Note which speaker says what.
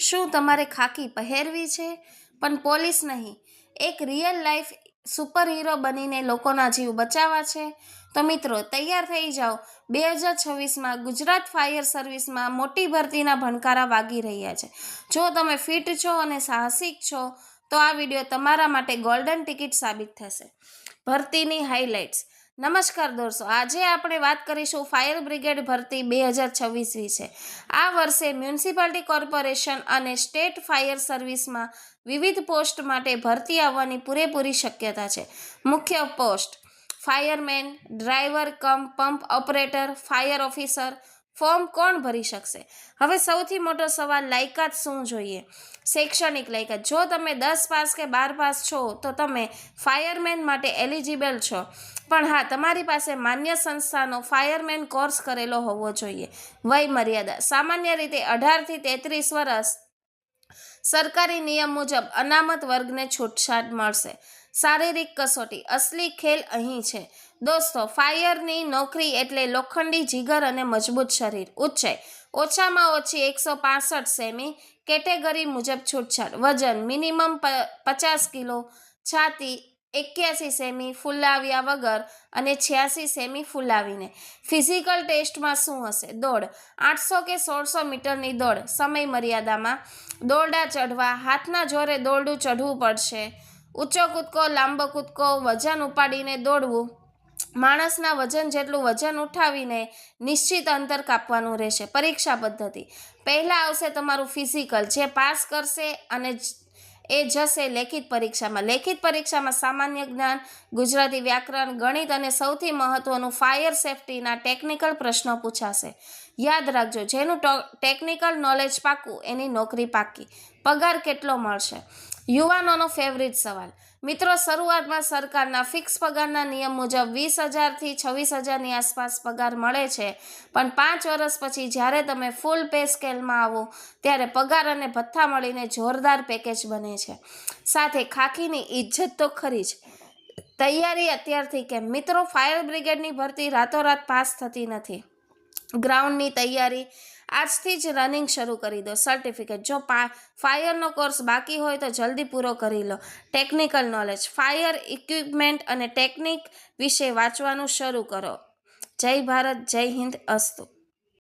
Speaker 1: શું તમારે ખાકી પહેરવી છે? પણ પોલીસ નહીં. એક રિયલ લાઈફ સુપર હીરો બનીને લોકોના જીવ બચાવવા છે. તો મિત્રો, તૈયાર થઈ જાઓ. બે હજાર છવ્વીસમાં ગુજરાત ફાયર સર્વિસમાં મોટી ભરતીના ભણકારા વાગી રહ્યા છે. જો તમે ફિટ છો અને સાહસિક છો, તો આ વીડિયો તમારા માટે ગોલ્ડન ટિકિટ સાબિત થશે. ભરતીની હાઇલાઇટ્સ નમસ્કાર દોસ્તો, આજે આપણે વાત કરીશું ફાયર બ્રિગેડ ભરતી બે હજાર છવ્વીસ વિશે આ વર્ષે મ્યુનિસિપાલિટી કોર્પોરેશન અને સ્ટેટ ફાયર સર્વિસમાં વિવિધ પોસ્ટ માટે ભરતી આવવાની પૂરેપૂરી શક્યતા છે. મુખ્ય post, fireman, driver cum, pump operator, fire officer, form કોણ ભરી શકશે? હવે સૌથી મોટો સવાલ, લાયકાત શું જોઈએ? શૈક્ષણિક લાયકાત. જો તમે દસ પાસ કે બાર પાસ છો, તો તમે ફાયરમેન માટે એલિજિબલ છો. પણ હા, તમારી પાસે માન્ય સંસ્થાનો ફાયરમેન કોર્સ કરેલો હોવો જોઈએ. વય મર્યાદા. સામાન્ય રીતે અઢારથી તેત્રીસ વર્ષ સરકારી નિયમ મુજબ અનામત વર્ગને છૂટછાટ મળશે. શારીરિક કસોટી. અસલી ખેલ અહીં છે. દોસ્તો, ફાયરની નોકરી એટલે લોખંડી જીગર અને મજબૂત શરીર. ઊંચાઈ ઓછામાં ઓછી એકસો પાસઠ સેમી કેટેગરી મુજબ છૂટછાટ. વજન. મિનિમમ પચાસ કિલો છાતી એક્યાસી સેમી ફૂલાવ્યા વગર અને છ્યાસી સેમી ફૂલાવીને. ફિઝિકલ ટેસ્ટમાં શું હશે? દોડ. આઠસો કે સોળસો મીટરની દોડ. સમય મર્યાદામાં દોરડા ચઢવા, હાથના જોરે દોરડું ચઢવું પડશે. ઊંચો કૂદકો, લાંબો કૂદકો, વજન ઉપાડીને દોડવું. માણસના વજન જેટલું વજન ઉઠાવીને નિશ્ચિત અંતર કાપવાનું રહેશે. પરીક્ષા પદ્ધતિ. પહેલાં આવશે તમારું ફિઝિકલ જે પાસ કરશે અને એ જશે લેખિત પરીક્ષામાં. લેખિત પરીક્ષામાં સામાન્ય જ્ઞાન, ગુજરાતી વ્યાકરણ, ગણિત અને સૌથી મહત્વનું ફાયર સેફટીના ટેકનિકલ પ્રશ્નો પૂછાશે. યાદ રાખજો, જેનું ટેકનિકલ નોલેજ પાકું, એની નોકરી પાકી. પગાર કેટલો મળશે? યુવાનોનો ફેવરિટ સવાલ. મિત્રો, શરૂઆતમાં સરકારના ફિક્સ પગારના નિયમ મુજબ વીસ હજારથી છવ્વીસ હજારની આસપાસ પગાર મળે છે. પણ પાંચ વર્ષ પછી જ્યારે તમે ફૂલ પે સ્કેલમાં આવો, ત્યારે પગાર અને ભથ્થા મળીને જોરદાર પેકેજ બને છે. સાથે ખાખીની ઇજ્જત તો ખરી જ. તૈયારી અત્યારથી કેમ? મિત્રો ફાયર બ્રિગેડની ભરતી રાતોરાત પાસ થતી નથી. ગ્રાઉન્ડની તૈયારી આજથી જ રનિંગ શરૂ કરી દો. સર્ટિફિકેટ જો પા ફાયરનો કોર્સ બાકી હોય તો જલ્દી પૂરો કરી લો. ટેકનિકલ નોલેજ ફાયર ઇક્વિપમેન્ટ અને ટેકનિક વિશે વાંચવાનું શરૂ કરો. જય ભારત, જય હિન્દ. અસ્તુ.